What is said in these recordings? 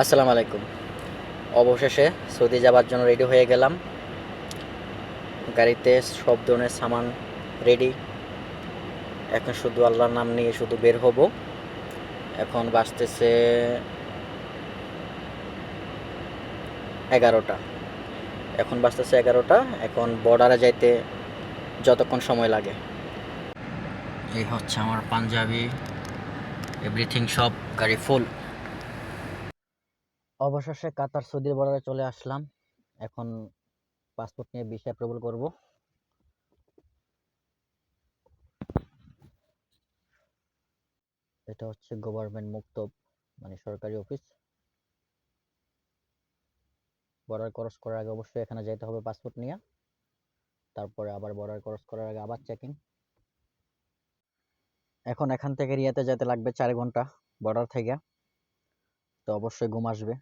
আসসালামু আলাইকুম। অবশেষে সৌদি যাওয়ার জন্য রেডি হয়ে গেলাম। গাড়িতে সব ধরনের সামান রেডি এখন শুধু আল্লাহর নাম নিয়ে শুধু বের হব। এখন বাজতেছে এগারোটা। এখন বাজতেছে এগারোটা। এখন বর্ডারে যাইতে যতক্ষণ সময় লাগে। এই হচ্ছে আমার পাঞ্জাবি। এভরিথিং সব গাড়ি ফুল অবশেষে কাতার সৌদি বর্ডারে চলে আসলাম। এখন পাসপোর্ট নিয়ে ভিসা অ্যাপ্রুভাল করব। এটা হচ্ছে গভর্নমেন্ট মুক্ত মানে সরকারি অফিস বর্ডার ক্রস করার আগে অবশ্যই এখানে যেতে হবে পাসপোর্ট নিয়ে। তারপরে আবার বর্ডার ক্রস করার আগে আবার চেকিং এখন এখান থেকে রিয়াতে যেতে লাগবে চার ঘণ্টা বর্ডার থেকে। তো অবশ্যই ঘুম আসবে।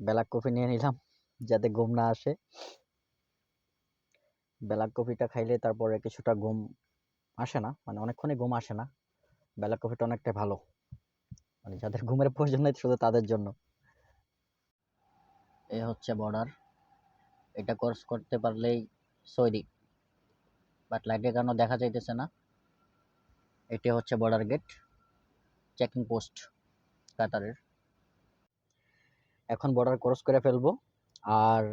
ব্ল্যাক কফি নিয়ে নিলাম, যাতে ঘুম না আসে। ব্ল্যাক কফিটা খাইলে তারপরে কিছুটা ঘুম আসে না মানে অনেকক্ষণই ঘুম আসে না। ব্ল্যাক কফিটা অনেকটা ভালো। মানে যাদের ঘুমের প্রয়োজন নেই, শুধু তাদের জন্য। এ হচ্ছে বর্ডার এটা কোর্স করতে পারলেই সৌদি। বাট লাইটের কারণে দেখা যাইতেছে না? এটি হচ্ছে বর্ডার গেট চেকিং পোস্ট কাতারের। এখন বর্ডার ক্রস করে ফেলব। আর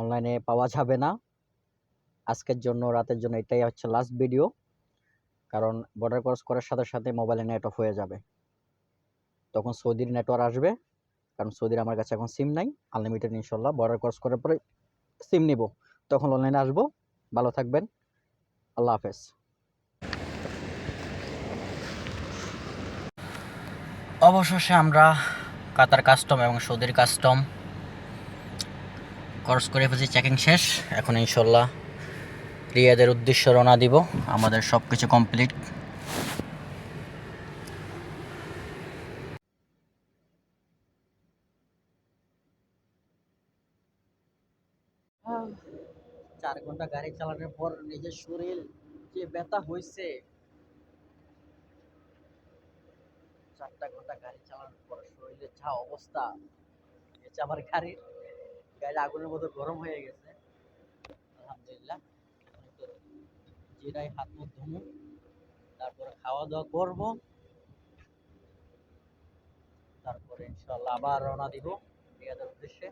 অনলাইনে পাওয়া যাবে না। আজকের জন্য, রাতের জন্য এটাই হচ্ছে লাস্ট ভিডিও কারণ বর্ডার ক্রস করার সাথে সাথে মোবাইলে নেট অফ হয়ে যাবে। তখন সৌদির নেটওয়ার্ক আসবে। কারণ সৌদির আমার কাছে এখন সিম নাই। আনলিমিটেড ইনশাল্লাহ। বর্ডার ক্রস করার পরে সিম নিব। তখন অনলাইনে আসব। ভালো থাকবেন। আল্লাহ হাফেজ। অবশেষে আমরা কাতার কাস্টম এবং সৌদির কাস্টম। ক্রস করে ফেলছি চেকিং শেষ। এখন ইনশাল্লাহ রিয়াদের উদ্দেশ্যে রওনা দিব। আমাদের সব কিছু কমপ্লিট চার ঘণ্টা গাড়ি চালানোর পর নিজের শরীর যে ব্যথা হয়েছে চারটা ঘণ্টা গাড়ি চালানোর পর শরীরের যা অবস্থা হয়েছে আমার গাড়ির গাড়ি আগুনের মতো গরম হয়ে গেছে। আলহামদুলিল্লাহ জিরাই হাত মুখ ধুমু, তারপরে খাওয়া দাওয়া করব। তারপরে ইনশাল্লাহ আবার রওনা দিব রিয়াদের উদ্দেশ্যে।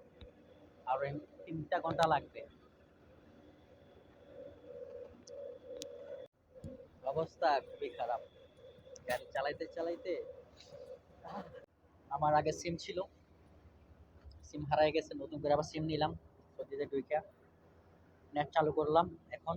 আর তিনটা ঘণ্টা লাগবে। অবস্থা খুবই খারাপ। গাড়ি চালাইতে চালাইতে আমার আগে সিম ছিল। সিম হারাই গেছে, নতুন করে আবার সিম নিলাম। সত্যি দুইটা। নেট চালু করলাম, এখন